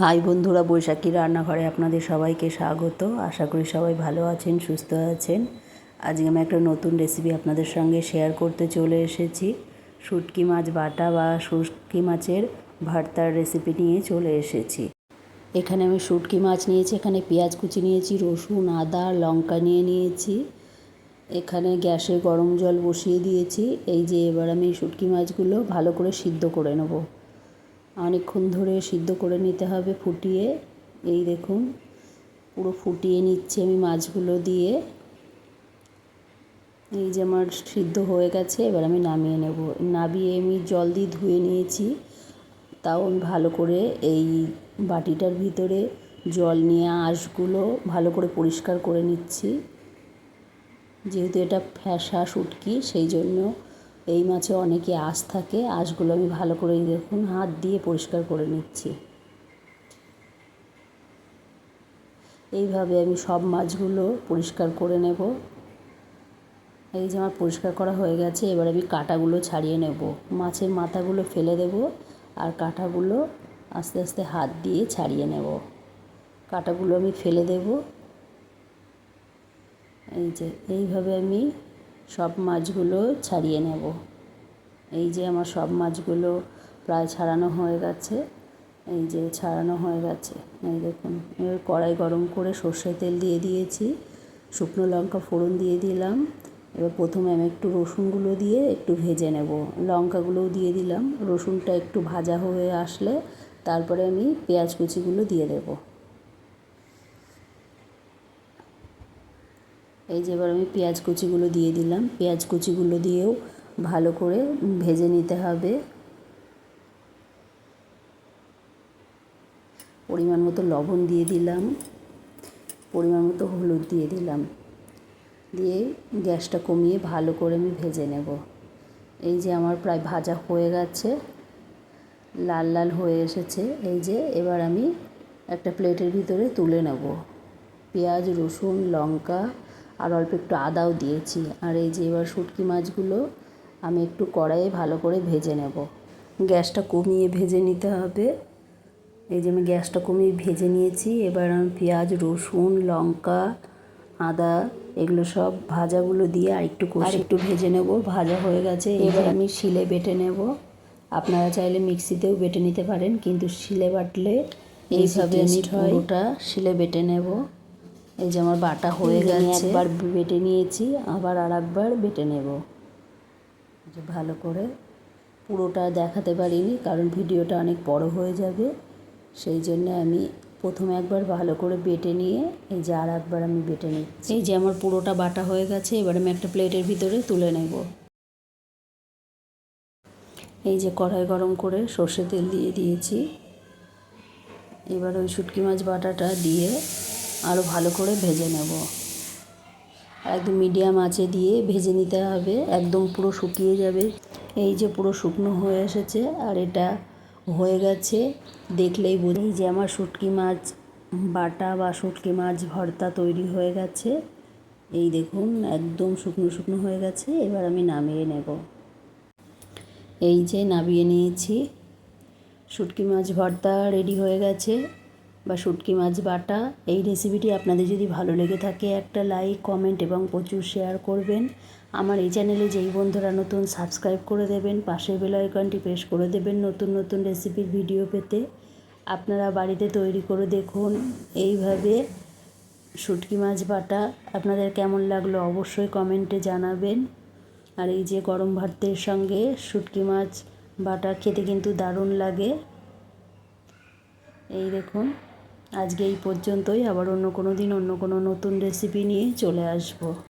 High বন্ধুরা, বৈশাখী রান্নাঘরে আপনাদের সবাইকে স্বাগত। আশা করি সবাই ভালো আছেন, সুস্থ আছেন। আজকে আমি একটা নতুন রেসিপি আপনাদের সঙ্গে শেয়ার করতে চলে এসেছি। শুটকি মাছ বাটা বা শুটকি মাছের ভর্তার রেসিপি নিয়ে চলে এসেছি। এখানে আমি শুটকি মাছ নিয়েছি, এখানে পেঁয়াজ কুচি নিয়েছি, রসুন, আদা, লঙ্কা নিয়ে নিয়েছি। এখানে গ্যাসে গরম জল বসিয়ে দিয়েছি। এই যে এবার আমি শুটকি মাছগুলো ভালো করে সিদ্ধ করে নেব। অনেকক্ষণ ধরে সিদ্ধ করে নিতে হবে ফুটিয়ে। এই দেখুন, পুরো ফুটিয়ে নিচ্ছি আমি মাছগুলো দিয়ে। এই যে আমার সিদ্ধ হয়ে গেছে, এবার আমি নামিয়ে নেব। নামিয়ে আমি জল দিয়ে ধুয়ে নিয়েছি। তাও আমি ভালো করে এই বাটিটার ভিতরে জল নিয়ে আঁশগুলো ভালো করে পরিষ্কার করে নিচ্ছি। যেহেতু এটা ফ্যাসা শুটকি সেই জন্য এই মাছে অনেকে আঁশ থাকে, আঁশগুলো আমি ভালো করে দেখুন, হাত দিয়ে পরিষ্কার করে নিচ্ছি। এইভাবে আমি সব মাছগুলো পরিষ্কার করে নেব। এই যে আমার পরিষ্কার করা হয়ে গেছে, এবার আমি কাঁটাগুলো ছাড়িয়ে নেব। মাছের মাথাগুলো ফেলে দেব আর কাঁটাগুলো আস্তে আস্তে হাত দিয়ে ছাড়িয়ে নেব। কাঁটাগুলো আমি ফেলে দেব। এই যে, এইভাবে আমি সব মাছগুলো ছাড়িয়ে নেব। এই যে আমার সব মাছগুলো প্রায় ছাড়ানো হয়ে গেছে। এই যে ছাড়ানো হয়ে গেছে। এই দেখুন এবার কড়াই গরম করে সর্ষে তেল দিয়ে দিয়েছি, শুকনো লঙ্কা ফোড়ন দিয়ে দিলাম। এবার প্রথমে আমি একটু রসুনগুলো দিয়ে একটু ভেজে নেব। লঙ্কাগুলোও দিয়ে দিলাম। রসুনটা একটু ভাজা হয়ে আসলে তারপরে আমি পেঁয়াজ কুচিগুলো দিয়ে দেবো। এই যে এবার আমি পেঁয়াজ কুচিগুলো দিয়ে দিলাম। পেঁয়াজ কুচিগুলো দিয়েও ভালো করে ভেজে নিতে হবে। পরিমাণ মতো লবণ দিয়ে দিলাম। পরিমাণ মতো হলুদ দিয়ে দিলাম। দিয়ে গ্যাসটা কমিয়ে ভালো করে আমি ভেজে নেব। এই যে আমার প্রায় ভাজা হয়ে গেছে, লাল লাল হয়ে এসেছে। এই যে এবার আমি একটা প্লেটের ভিতরে তুলে নেব। পেঁয়াজ, রসুন, লঙ্কা আর অল্প একটু আদাও দিয়েছি। আর এই যে এবার শুটকি মাছগুলো আমি একটু কড়াইয়ে ভালো করে ভেজে নেব। গ্যাসটা কমিয়ে ভেজে নিতে হবে। এই যে আমি গ্যাসটা কমিয়ে ভেজে নিয়েছি। এবার আমি পেঁয়াজ রসুন লঙ্কা আদা এগুলো সব ভাজাগুলো দিয়ে আর একটু আর একটু ভেজে নেব। ভাজা হয়ে গেছে। এবার আমি শিলে বেটে নেব। আপনারা চাইলে মিক্সিতেও বেটে নিতে পারেন কিন্তু শিলে বাটলে এইভাবে আমি পুরোটা শিলে বেটে নেব। এই যে আমার বাটা হয়ে গেছে। একবার বেটে নিয়েছি আবার আর একবার বেটে নেব। যে ভালো করে পুরোটা দেখাতে পারিনি কারণ ভিডিওটা অনেক বড় হয়ে যাবে। সেই জন্য আমি প্রথমে একবার ভালো করে বেটে নিয়ে এই যে আর একবার আমি বেটে নিচ্ছি। এই যে আমার পুরোটা বাটা হয়ে গেছে এবার আমি একটা প্লেটের ভিতরে তুলে নেব। এই যে কড়াই গরম করে সর্ষে তেল দিয়ে দিয়েছি। এবার ওই শুটকি মাছ বাটাটা দিয়ে আরও ভালো করে ভেজে নেব। একদম মিডিয়াম আঁচে দিয়ে ভেজে নিতে হবে। একদম পুরো শুকিয়ে যাবে। এই যে পুরো শুকনো হয়ে এসেছে আর এটা হয়ে গেছে। দেখলেই বুঝি যে আমার শুটকি মাছ, বাটা বা শুটকি মাছ ভর্তা তৈরি হয়ে গেছে। এই দেখুন, একদম শুকনো শুকনো হয়ে গেছে। এবার আমি নামিয়ে নেব। এই যে নামিয়ে নিয়েছি। শুটকি মাছ ভর্তা রেডি হয়ে গেছে। বা শুটকি মাছ বাটা, এই রেসিপিটি আপনাদের যদি ভালো লেগে থাকে, একটা লাইক কমেন্ট এবং প্রচুর শেয়ার করবেন। আমার এই চ্যানেলে যেই বন্ধুরা নতুন সাবস্ক্রাইব করে দেবেন, পাশের বেল আইকনটি প্রেস করে দেবেন নতুন নতুন রেসিপির ভিডিও পেতে। আপনারা বাড়িতে তৈরি করে দেখুন এইভাবে শুটকি মাছ বাটা। আপনাদের কেমন লাগল অবশ্যই কমেন্টে জানাবেন। আর এই যে গরম ভাতের সঙ্গে শুটকি মাছ বাটা খেতে কিন্তু দারুণ লাগে। এই দেখুন। আজকে এই পর্যন্তই। আবার অন্য কোনো দিন অন্য কোনো নতুন রেসিপি নিয়ে চলে আসব।